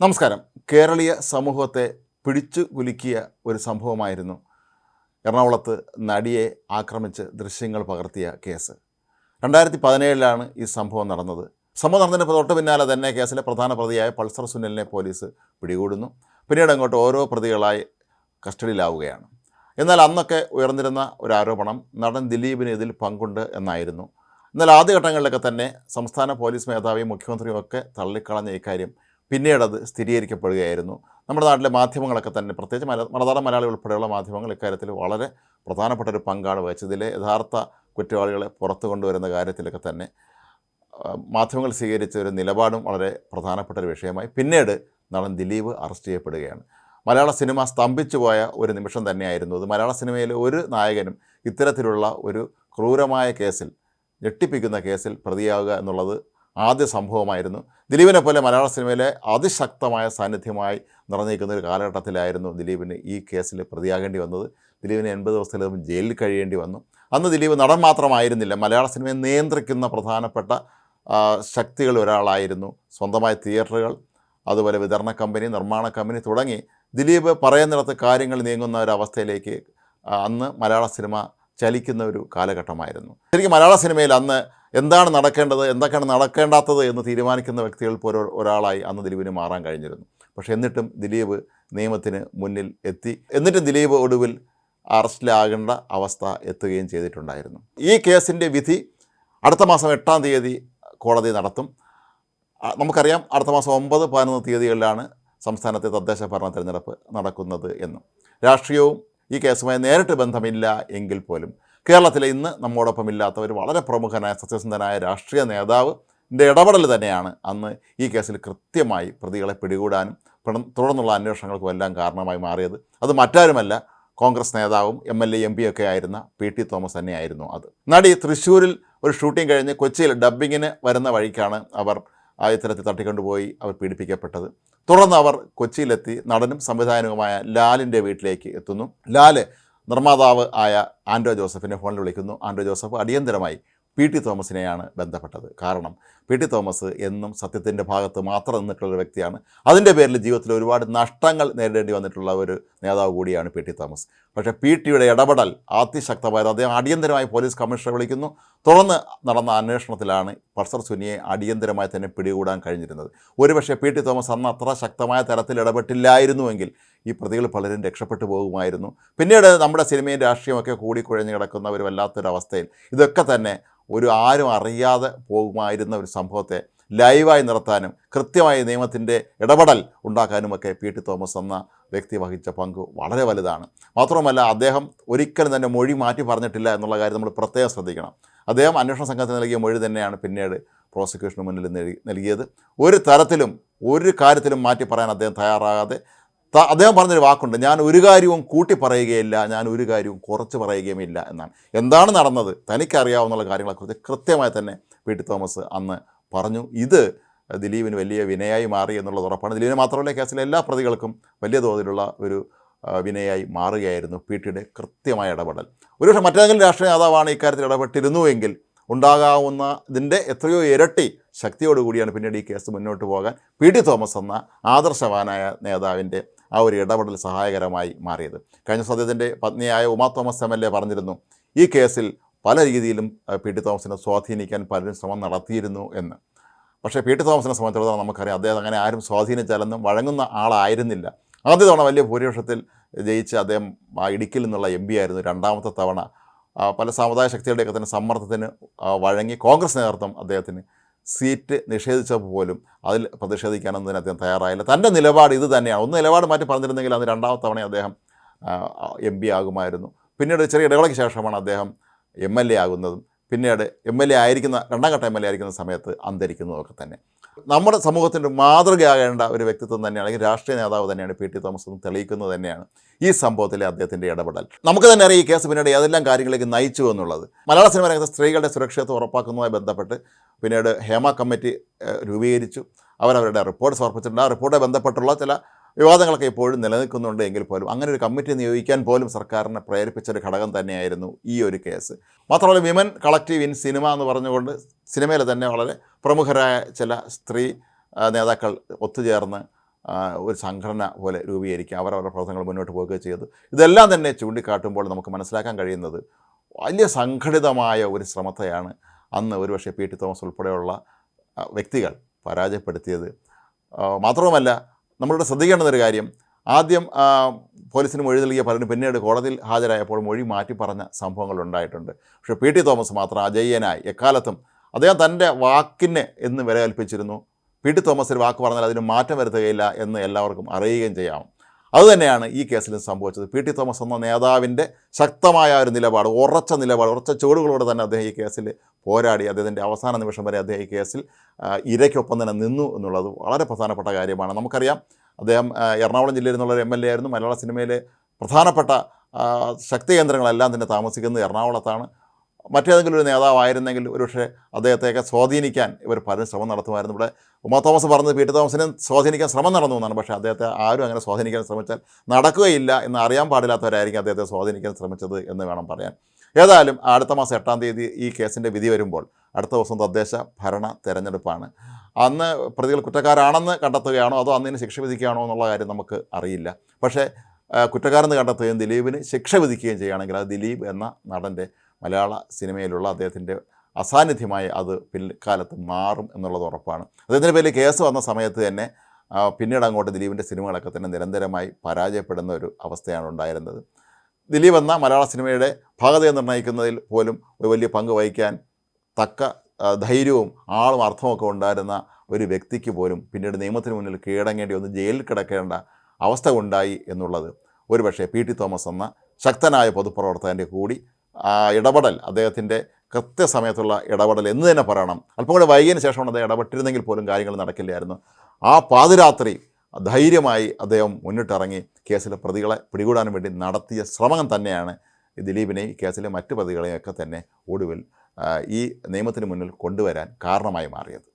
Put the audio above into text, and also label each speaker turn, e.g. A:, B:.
A: നമസ്കാരം. കേരളീയ സമൂഹത്തെ പിടിച്ചു കുലുക്കിയ ഒരു സംഭവമായിരുന്നു എറണാകുളത്ത് നടിയെ ആക്രമിച്ച് ദൃശ്യങ്ങൾ പകർത്തിയ കേസ്. രണ്ടായിരത്തി പതിനേഴിലാണ് ഈ സംഭവം നടന്നത്. സംഭവം നടന്നതിന് തൊട്ട് പിന്നാലെ തന്നെ കേസിലെ പ്രധാന പ്രതിയായ പൾസർ സുനിലിനെ പോലീസ് പിടികൂടുന്നു. പിന്നീട് അങ്ങോട്ട് ഓരോ പ്രതികളായി കസ്റ്റഡിയിലാവുകയാണ്. എന്നാൽ അന്നൊക്കെ ഉയർന്നിരുന്ന ഒരു ആരോപണം നടൻ ദിലീപിന് ഇതിൽ പങ്കുണ്ട് എന്നായിരുന്നു. എന്നാൽ ആദ്യഘട്ടങ്ങളിലൊക്കെ തന്നെ സംസ്ഥാന പോലീസ് മേധാവിയും മുഖ്യമന്ത്രിയും ഒക്കെ തള്ളിക്കളഞ്ഞ ഇക്കാര്യം പിന്നീട് അത് സ്ഥിരീകരിക്കപ്പെടുകയായിരുന്നു. നമ്മുടെ നാട്ടിലെ മാധ്യമങ്ങളൊക്കെ തന്നെ പ്രത്യേകിച്ച് മല മലയാള മലയാളി ഉൾപ്പെടെയുള്ള മാധ്യമങ്ങൾ ഇക്കാര്യത്തിൽ വളരെ പ്രധാനപ്പെട്ട ഒരു പങ്കാണ് വഹിച്ചതിലെ യഥാർത്ഥ കുറ്റവാളികളെ പുറത്തു കൊണ്ടുവരുന്ന കാര്യത്തിലൊക്കെ തന്നെ മാധ്യമങ്ങൾ സ്വീകരിച്ച ഒരു നിലപാടും വളരെ പ്രധാനപ്പെട്ട ഒരു വിഷയമായി. പിന്നീട് നടൻ ദിലീപ് അറസ്റ്റ് ചെയ്യപ്പെടുകയാണ്. മലയാള സിനിമ സ്തംഭിച്ചു പോയ ഒരു നിമിഷം തന്നെയായിരുന്നു അത് മലയാള സിനിമയിലെ ഒരു നായകനും ഇത്തരത്തിലുള്ള ഒരു ക്രൂരമായ കേസിൽ ഞെട്ടിപ്പിക്കുന്ന കേസിൽ പ്രതിയാവുക എന്നുള്ളത് ആദ്യ സംഭവമായിരുന്നു. ദിലീപിനെ പോലെ മലയാള സിനിമയിലെ അതിശക്തമായ സാന്നിധ്യമായി നിറഞ്ഞിരിക്കുന്ന ഒരു കാലഘട്ടത്തിലായിരുന്നു ദിലീപിന് ഈ കേസിൽ പ്രതിയാകേണ്ടി വന്നത്. ദിലീപിന് എൺപത് ദിവസത്തിലും ജയിലിൽ കഴിയേണ്ടി വന്നു. അന്ന് ദിലീപ് നടൻ മാത്രമായിരുന്നില്ല. മലയാള സിനിമയെ നിയന്ത്രിക്കുന്ന പ്രധാനപ്പെട്ട ശക്തികൾ ഒരാളായിരുന്നു. സ്വന്തമായ തിയേറ്ററുകൾ അതുപോലെ വിതരണ കമ്പനി നിർമ്മാണ കമ്പനി തുടങ്ങി. ദിലീപ് പറയുന്നിടത്ത് കാര്യങ്ങൾ നീങ്ങുന്ന ഒരവസ്ഥയിലേക്ക് അന്ന് മലയാള സിനിമ ചലിക്കുന്ന ഒരു കാലഘട്ടമായിരുന്നു. ശരിക്കും മലയാള സിനിമയിൽ അന്ന് എന്താണ് നടക്കേണ്ടത് എന്തൊക്കെയാണ് നടക്കേണ്ടാത്തത് എന്ന് തീരുമാനിക്കുന്ന വ്യക്തികൾ പോലും ഒരാളായി അന്ന് ദിലീപിന് മാറാൻ കഴിഞ്ഞിരുന്നു. പക്ഷേ എന്നിട്ടും ദിലീപ് നിയമത്തിന് മുന്നിൽ എത്തി. എന്നിട്ടും ദിലീപ് ഒടുവിൽ അറസ്റ്റിലാകേണ്ട അവസ്ഥ എത്തുകയും ചെയ്തിട്ടുണ്ടായിരുന്നു. ഈ കേസിന്റെ വിധി അടുത്ത മാസം എട്ടാം തീയതി കോടതി നടത്തും. നമുക്കറിയാം അടുത്ത മാസം ഒമ്പത് പതിനൊന്ന് തീയതികളിലാണ് സംസ്ഥാനത്തെ തദ്ദേശ ഭരണ തിരഞ്ഞെടുപ്പ് നടക്കുന്നത് എന്നും. രാഷ്ട്രീയവും ഈ കേസുമായി നേരിട്ട് ബന്ധമില്ല എങ്കിൽ പോലും. കേരളത്തിലെ ഇന്ന് നമ്മോടൊപ്പം ഇല്ലാത്ത ഒരു വളരെ പ്രമുഖനായ സത്യസന്ധനായ രാഷ്ട്രീയ നേതാവ് ഇടപെടൽ തന്നെയാണ് അന്ന് ഈ കേസിൽ കൃത്യമായി പ്രതികളെ പിടികൂടാനും തുടർന്നുള്ള അന്വേഷണങ്ങൾക്കും എല്ലാം കാരണമായി മാറിയത്. അത് മറ്റാരുമല്ല കോൺഗ്രസ് നേതാവും M L A M P ഒക്കെ ആയിരുന്ന പി ടി തോമസ് തന്നെയായിരുന്നു അത്. നടി തൃശ്ശൂരിൽ ഒരു ഷൂട്ടിംഗ് കഴിഞ്ഞ് കൊച്ചിയിൽ ഡബ്ബിങ്ങിന് വരുന്ന വഴിക്കാണ് അവർ ആ തട്ടിക്കൊണ്ടുപോയി അവർ പീഡിപ്പിക്കപ്പെട്ടത്. തുടർന്ന് അവർ കൊച്ചിയിലെത്തി നടനും സംവിധായകനുമായ ലാലിന്റെ വീട്ടിലേക്ക് എത്തുന്നു. ലാൽ നിർമ്മാതാവ് ആയ ആൻഡ്രോ ജോസഫിനെ ഫോണിൽ വിളിക്കുന്നു. ആൻഡ്രോ ജോസഫ് അടിയന്തരമായി പി ടി തോമസിനെയാണ് ബന്ധപ്പെട്ടത്. കാരണം പി ടി തോമസ് എന്നും സത്യത്തിന്റെ ഭാഗത്ത് മാത്രം നിന്നിട്ടുള്ള ഒരു വ്യക്തിയാണ്. അതിന്റെ പേരിൽ ജീവിതത്തിൽ ഒരുപാട് നഷ്ടങ്ങൾ നേരിടേണ്ടി വന്നിട്ടുള്ള ഒരു നേതാവ് കൂടിയാണ് പി ടി തോമസ്. പക്ഷേ പി ടിയുടെ ഇടപെടൽ അതിശക്തമായത് അദ്ദേഹം അടിയന്തരമായി പോലീസ് കമ്മീഷണർ വിളിക്കുന്നു. തുടർന്ന് നടന്ന അന്വേഷണത്തിലാണ് പൾസർ സുനിയെ അടിയന്തരമായി തന്നെ പിടികൂടാൻ കഴിഞ്ഞിരുന്നത്. ഒരുപക്ഷെ പി ടി തോമസ് അന്ന് അത്ര ശക്തമായ തരത്തിൽ ഇടപെട്ടില്ലായിരുന്നുവെങ്കിൽ ഈ പ്രതികൾ പലരും രക്ഷപ്പെട്ടു പോകുമായിരുന്നു. പിന്നീട് നമ്മുടെ സിനിമയും രാഷ്ട്രീയമൊക്കെ കൂടി കുഴഞ്ഞു കിടക്കുന്ന ഒരു വല്ലാത്തൊരവസ്ഥയിൽ ഇതൊക്കെ തന്നെ ഒരു ആരും അറിയാതെ പോകുമായിരുന്ന ഒരു സംഭവത്തെ ലൈവായി നിർത്താനും കൃത്യമായി നിയമത്തിന്റെ ഇടപെടൽ ഉണ്ടാക്കാനുമൊക്കെ പി ടി തോമസ് എന്ന വ്യക്തി വഹിച്ച പങ്ക് വളരെ വലുതാണ്. മാത്രമല്ല അദ്ദേഹം ഒരിക്കലും തന്നെ മൊഴി മാറ്റി പറഞ്ഞിട്ടില്ല എന്നുള്ള കാര്യം നമ്മൾ പ്രത്യേകം ശ്രദ്ധിക്കണം. അദ്ദേഹം അന്വേഷണ സംഘത്തിന് നൽകിയ മൊഴി തന്നെയാണ് പിന്നീട് പ്രോസിക്യൂഷന് മുന്നിൽ നൽകിയത്. ഒരു തരത്തിലും ഒരു കാര്യത്തിലും മാറ്റി പറയാൻ അദ്ദേഹം തയ്യാറാകാതെ അദ്ദേഹം പറഞ്ഞൊരു വാക്കുണ്ട് ഞാൻ ഒരു കാര്യവും കൂട്ടി പറയുകയില്ല ഞാൻ ഒരു കാര്യവും കുറച്ച് പറയുകയുമില്ല എന്നാണ്. എന്താണ് നടന്നത്? തനിക്കറിയാവുന്ന കാര്യങ്ങളെക്കുറിച്ച് കൃത്യമായി തന്നെ പി ടി തോമസ് അന്ന് പറഞ്ഞു. ഇത് ദിലീപിന് വലിയ വിനയായി മാറി എന്നുള്ളത് ഉറപ്പാണ്. ദിലീപിന് മാത്രമല്ല കേസിലെ എല്ലാ പ്രതികൾക്കും വലിയ തോതിലുള്ള ഒരു വിനയായി മാറുകയായിരുന്നു പി ടിയുടെ കൃത്യമായ ഇടപെടൽ. ഒരുപക്ഷെ മറ്റേതെങ്കിലും രാഷ്ട്രീയ നേതാവാണ് ഇക്കാര്യത്തിൽ ഇടപെട്ടിരുന്നുവെങ്കിൽ ഉണ്ടാകാവുന്ന ഇതിന്റെ എത്രയോ ഇരട്ടി ശക്തിയോടുകൂടിയാണ് പിന്നീട് ഈ കേസ് മുന്നോട്ട് പോകാൻ പി ടി തോമസ് എന്ന ആദർശവാനായ നേതാവിന്റെ ആ ഒരു ഇടപെടൽ സഹായകരമായി മാറിയത്. കഴിഞ്ഞ സദ്യത്തിന്റെ പത്നിയായ Uma Thomas M L A പറഞ്ഞിരുന്നു ഈ കേസിൽ പല രീതിയിലും പി. ടി. തോമസിനെ സ്വാധീനിക്കാൻ പലരും ശ്രമം നടത്തിയിരുന്നു എന്ന്. പക്ഷേ പി. ടി. തോമസിനെ സംബന്ധിച്ചിടത്തോളം നമുക്കറിയാം അദ്ദേഹം അങ്ങനെ ആരും സ്വാധീനിച്ചാലൊന്നും വഴങ്ങുന്ന ആളായിരുന്നില്ല. ആദ്യ തവണ വലിയ ഭൂരിപക്ഷത്തിൽ ജയിച്ച് അദ്ദേഹം ഇടുക്കിയിൽ നിന്നുള്ള എം പി ആയിരുന്നു രണ്ടാമത്തെ തവണ. പല സമുദായ ശക്തികളുടെയൊക്കെ തന്നെ സമ്മർദ്ദത്തിന് വഴങ്ങി കോൺഗ്രസ് നേതൃത്വം അദ്ദേഹത്തിന് സീറ്റ് നിഷേധിച്ചപ്പോൾ പോലും അതിൽ പ്രതിഷേധിക്കാനൊന്നും അദ്ദേഹം തയ്യാറായില്ല. തന്റെ നിലപാട് ഇത് തന്നെയാണ്. ഒന്ന് നിലപാട് മാറ്റി പറഞ്ഞിരുന്നെങ്കിൽ അന്ന് രണ്ടാമത്തെ തവണ അദ്ദേഹം എം പി ആകുമായിരുന്നു. പിന്നീട് ചെറിയ ഇടവേളയ്ക്ക് ശേഷമാണ് അദ്ദേഹം എം എൽ എ ആകുന്നതും പിന്നീട് എം എൽ എ ആയിരിക്കുന്ന രണ്ടാം ഘട്ട എം എൽ എ ആയിരിക്കുന്ന സമയത്ത് അന്തരിക്കുന്നതൊക്കെ തന്നെ. നമ്മുടെ സമൂഹത്തിന്റെ മാതൃകയാകേണ്ട ഒരു വ്യക്തിത്വം തന്നെയാണ് അല്ലെങ്കിൽ രാഷ്ട്രീയ നേതാവ് തന്നെയാണ് പി. ടി. തോമസ് എന്ന് തെളിയിക്കുന്നത് തന്നെയാണ് ഈ സംഭവത്തിലെ അദ്ദേഹത്തിന്റെ ഇടപെടൽ. നമുക്ക് തന്നെ അറിയാം ഈ കേസ് പിന്നീട് ഏതെല്ലാം കാര്യങ്ങളിലേക്ക് നയിച്ചു എന്നുള്ളത്. മലയാള സിനിമ രംഗത്ത് സ്ത്രീകളുടെ സുരക്ഷിതത്വം ഉറപ്പാക്കുന്നതുമായി ബന്ധപ്പെട്ട് പിന്നീട് ഹേമ കമ്മിറ്റി രൂപീകരിച്ചു. അവരവരുടെ റിപ്പോർട്ട് സമർപ്പിച്ചിട്ടുണ്ട്. ആ റിപ്പോർട്ടുമായി ബന്ധപ്പെട്ടുള്ള ചില വിവാദങ്ങളൊക്കെ ഇപ്പോഴും നിലനിൽക്കുന്നുണ്ട് എങ്കിൽ പോലും അങ്ങനെ ഒരു കമ്മിറ്റി നിയോഗിക്കാൻ പോലും സർക്കാരിനെ പ്രേരിപ്പിച്ച ഒരു ഘടകം തന്നെയായിരുന്നു ഈ ഒരു കേസ്. മാത്രമല്ല വിമൻ കളക്റ്റീവ് ഇൻ സിനിമ എന്ന് പറഞ്ഞുകൊണ്ട് സിനിമയിൽ തന്നെ വളരെ പ്രമുഖരായ ചില സ്ത്രീ നേതാക്കൾ ഒത്തുചേർന്ന് ഒരു സംഘടന പോലെ രൂപീകരിക്കുക അവരവരുടെ പ്രവർത്തനങ്ങൾ മുന്നോട്ട് പോകുകയും ചെയ്തു. ഇതെല്ലാം തന്നെ ചൂണ്ടിക്കാട്ടുമ്പോൾ നമുക്ക് മനസ്സിലാക്കാൻ കഴിയുന്നത് വലിയ സംഘടിതമായ ഒരു ശ്രമത്തെയാണ് അന്ന് ഒരുപക്ഷെ പി ടി തോമസ് ഉൾപ്പെടെയുള്ള വ്യക്തികൾ പരാജയപ്പെടുത്തിയത്. മാത്രവുമല്ല നമ്മളുടെ ശ്രദ്ധിക്കേണ്ടുന്നൊരു കാര്യം ആദ്യം പോലീസിന് മൊഴി നൽകിയ പലരും പിന്നീട് കോടതിയിൽ ഹാജരായപ്പോൾ മൊഴി മാറ്റി പറഞ്ഞ സംഭവങ്ങൾ ഉണ്ടായിട്ടുണ്ട്. പക്ഷേ പി ടി തോമസ് മാത്രം അജയ്യനായി എക്കാലത്തും അദ്ദേഹം തന്റെ വാക്കിന് എന്ന് വില കൽപ്പിച്ചിരുന്നു പി ടി തോമസ് ഒരു വാക്ക് പറഞ്ഞാൽ അതിന് മാറ്റം വരുത്തുകയില്ല എന്ന് എല്ലാവർക്കും അറിയുകയും ചെയ്യാം. അതുതന്നെയാണ് ഈ കേസിലും സംഭവിച്ചത്. പി ടി തോമസ് എന്ന നേതാവിന്റെ ശക്തമായ ഒരു നിലപാട് ഉറച്ച നിലപാട് ഉറച്ച ചുവടുകളോടെ തന്നെ അദ്ദേഹം ഈ കേസിൽ പോരാടി. അദ്ദേഹത്തിന്റെ അവസാന നിമിഷം വരെ അദ്ദേഹം ഈ കേസിൽ ഇരയ്ക്കൊപ്പം തന്നെ നിന്നു എന്നുള്ളത് വളരെ പ്രധാനപ്പെട്ട കാര്യമാണ്. നമുക്കറിയാം അദ്ദേഹം എറണാകുളം ജില്ലയിൽ നിന്നുള്ള ഒരു എം എൽ എ ആയിരുന്നു. മലയാള സിനിമയിലെ പ്രധാനപ്പെട്ട ശക്തി കേന്ദ്രങ്ങളെല്ലാം തന്നെ താമസിക്കുന്നത് എറണാകുളത്താണ്. മറ്റേതെങ്കിലും ഒരു നേതാവായിരുന്നെങ്കിൽ ഒരുപക്ഷെ അദ്ദേഹത്തെയൊക്കെ സ്വാധീനിക്കാൻ ഇവർ പലരും ശ്രമം നടത്തുമായിരുന്നു. ഇവിടെ ഉമാ തോമസ് പറഞ്ഞത് പി ടി തോമസിനെ സ്വാധീനിക്കാൻ ശ്രമം നടന്നു എന്നാണ് പക്ഷേ അദ്ദേഹത്തെ ആരും അങ്ങനെ സ്വാധീനിക്കാൻ ശ്രമിച്ചാൽ നടക്കുകയില്ല എന്ന് അറിയാൻ പാടില്ലാത്തവരായിരിക്കും അദ്ദേഹത്തെ സ്വാധീനിക്കാൻ ശ്രമിച്ചത് എന്ന് വേണം പറയാൻ. ഏതായാലും അടുത്ത മാസം എട്ടാം തീയതി ഈ കേസിന്റെ വിധി വരുമ്പോൾ അടുത്ത ദിവസം തദ്ദേശ ഭരണ തെരഞ്ഞെടുപ്പാണ്. അന്ന് പ്രതികൾ കുറ്റക്കാരാണെന്ന് കണ്ടെത്തുകയാണോ അതോ അന്നിന് ശിക്ഷ വിധിക്കുകയാണോ എന്നുള്ള കാര്യം നമുക്ക് അറിയില്ല. പക്ഷേ കുറ്റക്കാരെന്ന് കണ്ടെത്തുകയും ദിലീപിന് ശിക്ഷ വിധിക്കുകയും ചെയ്യുകയാണെങ്കിൽ അത് ദിലീപ് എന്ന നടന്റെ മലയാള സിനിമയിലുള്ള അദ്ദേഹത്തിന്റെ അസാന്നിധ്യമായി അത് പിൽക്കാലത്ത് മാറും എന്നുള്ളത് ഉറപ്പാണ്. അദ്ദേഹത്തിന്റെ പേരിൽ കേസ് വന്ന സമയത്ത് തന്നെ പിന്നീട് അങ്ങോട്ട് ദിലീപിന്റെ സിനിമകളൊക്കെ തന്നെ നിരന്തരമായി പരാജയപ്പെടുന്ന ഒരു അവസ്ഥയാണ് ഉണ്ടായിരുന്നത്. ദിലീപ് എന്ന മലയാള സിനിമയുടെ ഭാഗതയെ നിർണയിക്കുന്നതിൽ പോലും ഒരു വലിയ പങ്ക് വഹിക്കാൻ തക്ക ധൈര്യവും ആളും അർത്ഥമൊക്കെ ഉണ്ടായിരുന്ന ഒരു വ്യക്തിക്ക് പോലും പിന്നീട് നിയമത്തിന് മുന്നിൽ കീഴടങ്ങേണ്ടി വന്ന് ജയിലിൽ കിടക്കേണ്ട അവസ്ഥ ഉണ്ടായി എന്നുള്ളത്. ഒരുപക്ഷെ പി ടി തോമസ് എന്ന ശക്തനായ പൊതുപ്രവർത്തകന്റെ കൂടി ആ ഇടപെടൽ അദ്ദേഹത്തിന്റെ കൃത്യസമയത്തുള്ള ഇടപെടൽ എന്ന് തന്നെ പറയണം. അല്പം കൂടെ വൈകിയതിന് ശേഷമാണ് അദ്ദേഹം ഇടപെട്ടിരുന്നെങ്കിൽ പോലും കാര്യങ്ങൾ നടക്കില്ലായിരുന്നു. ആ പാതിരാത്രി ധൈര്യമായി അദ്ദേഹം മുന്നിട്ടിറങ്ങി കേസിലെ പ്രതികളെ പിടികൂടാൻ വേണ്ടി നടത്തിയ ശ്രമം തന്നെയാണ് ദിലീപിനെയും കേസിലെ മറ്റ് പ്രതികളെയൊക്കെ തന്നെ ഒടുവിൽ ഈ നിയമത്തിന് മുന്നിൽ കൊണ്ടുവരാൻ കാരണമായി മാറിയത്.